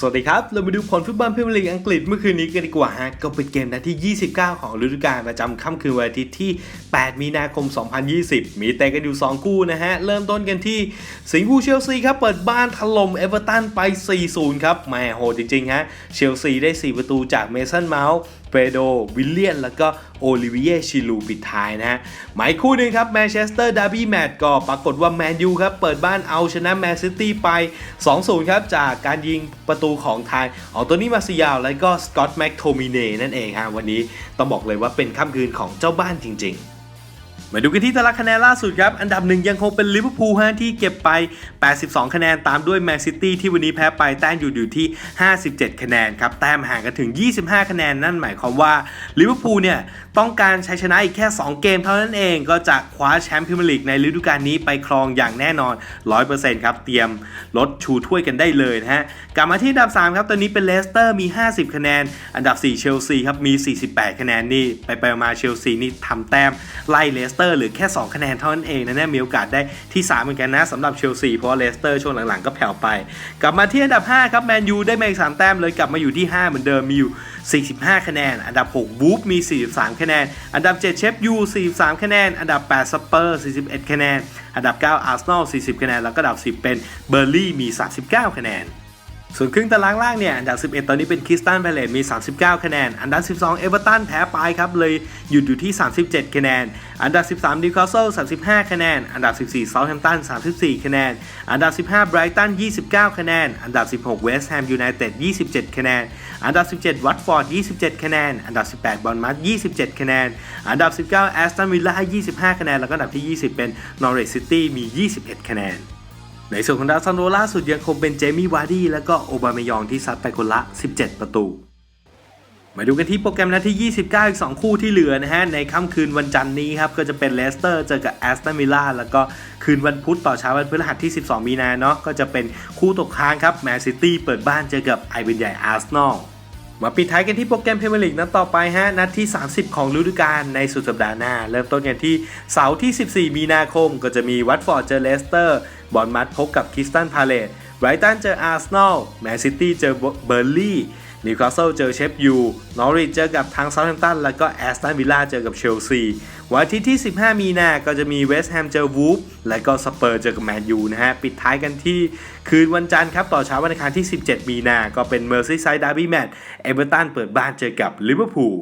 สวัสดีครับ เรามาดูผลฟุตบอลพรีเมียร์ลีกอังกฤษเมื่อคืนนี้กันดีกว่าฮะ ก็เป็นเกมนัดที่ 29 ของฤดูกาลประจำค่ำคืนวันอาทิตย์ที่ 8 มีนาคม 2020 มีเตะกันอยู่ 2 คู่นะฮะ เริ่มต้นกันที่สิงห์บูเชลซีครับ เปิดบ้านถล่มเอเวอร์ตันไป 4-0 ครับแหม่โหดจริงๆฮะ เชลซีได้ 4 ประตูจากเมสันเมาส์เฟโดวิลเลียน แล้วก็โอลิเวียชิลูปิดท้ายนะฮะหมายคู่หนึ่งครับแมนเชสเตอร์ดาร์บี้แมตช์ก็ปรากฏว่าแมนยูครับ เปิดบ้านเอาชนะแมนซิตี้ไป 2-0 ครับ จากการยิงประตูของทายออโตนี่มาซิยาลและก็สกอตแม็กโทมิเน่นั่นเองฮะวันนี้ต้องบอกเลยว่าเป็นค่ำคืนของเจ้าบ้านจริง ๆ มาดูกันที่ตารางคะแนนล่าสุดครับ อันดับหนึ่งยังคงเป็นลิเวอร์พูลฮะที่เก็บไป 82 คะแนนตามด้วยแมนซิตี้ที่วันนี้แพ้ไปแต้มอยู่อยู่ที่ 57 คะแนนครับ แต้มห่างกันถึง 25 คะแนน นั่นหมายความว่าลิเวอร์พูลเนี่ยต้องการใชัยชนะอีกแค่ 2 เกมเท่านั้นเองก็จะคว้าแชมป์พรีเมียร์ลีกในฤดูกาลนี้ไปครองอย่างแน่นอน 100%ครับ เตรียมลดชูถ้วยกันได้เลยนะฮะกลับมาที่อันดับ 3 ครับตอนนี้เป็นเลสเตอร์มี 50 คะแนน อันดับ 4 เชลซีครับมี 48 คะแนนนี่ไปไปมาเชลซีนี่ทำแต้มไล่เลสเตอร์หรือแค่ 2 คะแนนเท่านั้นเองนะเนี่ยมีโอกาสได้ที่ 3 เหมือนกันนะสำหรับเชลซีเพราะเลสเตอร์ช่วงหลังๆก็แผ่วไป กลับมาที่อันดับ 5 ครับแมนยูได้มาอีก 3 แต้มเลยกลับมาอยู่ที่ 5 เหมือนเดิมมีอยู่ 45 คะแนน อันดับ 6 บูฟมี 43 คะแนน อันดับ 7 เชฟยู 43 คะแนน อันดับ 8 สเปอร์ 41 คะแนน อันดับ 9 อาร์เซนอล 40 คะแนน แล้วก็อันดับ 10 เป็นเบอร์ลี่มี 39 คะแนน ส่วนครึ่งตารางล่างเนี่ยอันดับ 11 ตอนนี้เป็นคริสตันพาเลตมี 39 คะแนน อันดับ 12 เอเวอร์ตันแพ้ไปครับเลยหยุดอยู่ที่ 37 คะแนน อันดับ 13 นิวคาสเซิล 35 คะแนน อันดับ 14 เซาท์แฮมป์ตัน 34 คะแนน อันดับ 15 ไบรตัน 29 คะแนน อันดับ 16 เวสต์แฮมยูไนเต็ด 27 คะแนน อันดับ 17 วัตฟอร์ด 27 คะแนน อันดับ 18 บอลมัส27 คะแนน อันดับ 19 แอสตันวิลล่า 25 คะแนน แล้วก็อันดับที่ 20 เป็นนอริสซิตี้มี 21 คะแนน ในส่วนของดาวซันโดล่าสุดยังคงเป็นเจมี่วาร์ดี้และก็โอบามายองที่ซัดไปคนละ 17 ประตู มาดูกันที่โปรแกรมนัดที่ 29 อีก 2 คู่ที่เหลือนะฮะ ในค่ำคืนวันจันทร์นี้ครับ ก็จะเป็นเลสเตอร์เจอกับแอสตันวิลล่าแล้วก็คืนวันพุธต่อเช้าวันพฤหัสที่ 12 มีนาเนาะก็จะเป็นคู่ตกค้างครับแมนซิตี้เปิดบ้านเจอกับไอเวนใหญ่อาร์เซนอล มาปิดท้ายกันที่โปรแกรมพรีเมียร์ลีกนัดต่อไปฮะ นัดที่ 30 ของฤดูกาลในสุดสัปดาห์หน้า เริ่มต้นกันที่เสาร์ที่ 14 มีนาคม ก็จะมีวัตฟอร์ดเจอเลสเตอร์ บอลมัดพบกับคริสตันพาเลตไบรตันเจออาร์เซนอลแมนซิตี้เจอเบอร์ลี่ นิวคาสเซิลเจอเชฟยู นอริทเจอกับทางเซาท์แฮมป์ตัน แล้วก็แอสตันวิลล่าเจอกับเชลซี วันอาทิตย์ที่ 15 มีนาก็จะมีเวสต์แฮมเจอวูฟ และก็สเปอร์เจอกับแมนยูนะฮะ ปิดท้ายกันที่คืนวันจันทร์ครับ ต่อเช้าวันอังคารที่ 17 มีนา ก็เป็นเมอร์ซีไซด์ดาร์บี้แมตช์ เอเวอร์ตันเปิดบ้านเจอกับลิเวอร์พูล